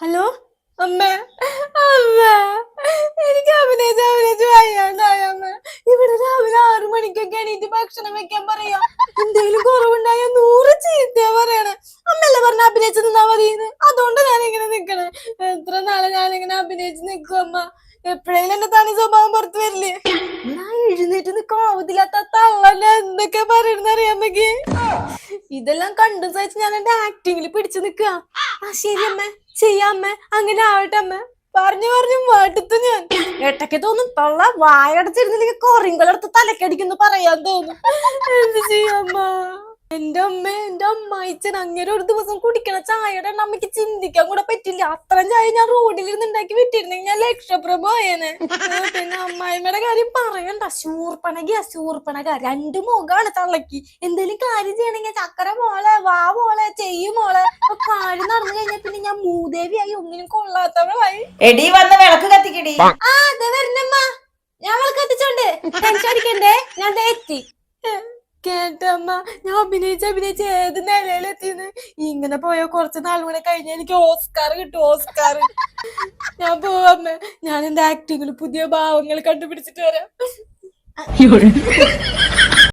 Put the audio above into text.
Hello? അമ്മ അമ്മ എനിക്ക് അഭിനയിച്ച് അഭിനയിച്ച് വയ്യാണ്ടായ അമ്മ. ഇവിടെ രാവിലെ ആറു മണിക്കൊക്കെ എണീറ്റ് ഭക്ഷണം വെക്കാൻ പറയാ. എന്തെങ്കിലും കുറവുണ്ടായ നൂറ് ചീത്തയാ പറയണേ. അമ്മല്ലേ പറഞ്ഞ അഭിനയിച്ച് നിന്നാ മതിയെന്ന്? അതുകൊണ്ട് ഞാൻ ഇങ്ങനെ നിക്കണേ. എത്ര നാളെ ഇങ്ങനെ അഭിനയിച്ച് നിക്കും അമ്മ. എപ്പോഴെങ്കിലും എന്റെ തനി സ്വഭാവം പുറത്തു വരില്ലേ? എഴുന്നേറ്റ് നിക്കാവതില്ലാത്ത തള്ളല്ല എന്തൊക്കെ പറയണെന്ന് അറിയാമെങ്കിൽ ഇതെല്ലാം കണ്ടു സഹിച്ച് ഞാൻ എന്റെ ആക്ടിങ്ങിൽ പിടിച്ചു നിക്കുക ആ ശരി അമ്മ. ചെയ്യാമ്മ അങ്ങനെ ആവട്ടെ അമ്മ. പറഞ്ഞു പറഞ്ഞു വേട്ടത്തു ഞാൻ. ഏട്ടയ്ക്ക് തോന്നും തള്ള വായടച്ചിരുന്നില്ലെങ്കിൽ കൊറിങ്കളെടുത്ത് തലക്കടിക്കുന്നു പറയാൻ തോന്നും. എന്ത് ചെയ്യാമ്മ എന്റെ അമ്മ എന്റെ അമ്മായിച്ചൻ അങ്ങനെ ഒരു ദിവസം കുടിക്കണ ചായയുടെ എണ്ണ അമ്മയ്ക്ക് ചിന്തിക്കാൻ കൂടെ പറ്റില്ല. അത്രയും ചായ ഞാൻ റോഡിൽ ഇരുന്ന് ഉണ്ടാക്കി വിട്ടിരുന്നെങ്കിൽ ഞാൻ ലക്ഷപ്രഭ ആയേനെ പിന്നെ അമ്മായിമ്മയുടെ കാര്യം പറയണ്ട. ശൂർപ്പണകി അശൂർപ്പണക. രണ്ട് മുഖാണ് തള്ളക്ക് എന്തേലും കാര്യം ചെയ്യണമെങ്കിൽ ചക്കര മോളെ വാ മോളെ ചെയ്യും മോളെ. കാര്യം നടന്നു കഴിഞ്ഞാൽ പിന്നെ ഞാൻ മൂദേവിയായി. ഒന്നിനും കൊള്ളാത്തവളായി. എടി വന്ന് വിളക്ക് കത്തിക്കടി ആ അതെ വരണമ്മ. ഞാൻ വിളക്ക് കത്തിച്ചോണ്ട്. ടെൻഷൻ അടിക്കണ്ടേ? ഞാൻ എത്തി. കേട്ടമ്മ ഞാൻ അഭിനയിച്ച അഭിനയിച്ച ഏത് നിലയിലെത്തിന്ന് ഇങ്ങനെ പോയ. കുറച്ച് നാൾ കൂടെ കഴിഞ്ഞ എനിക്ക് ഓസ്കാർ കിട്ടും ഓസ്കാർ. ഞാൻ പോവാമ്മ ഞാൻ എന്റെ ആക്ടിങ്ങിൽ പുതിയ ഭാവങ്ങൾ കണ്ടുപിടിച്ചിട്ട് വരാം.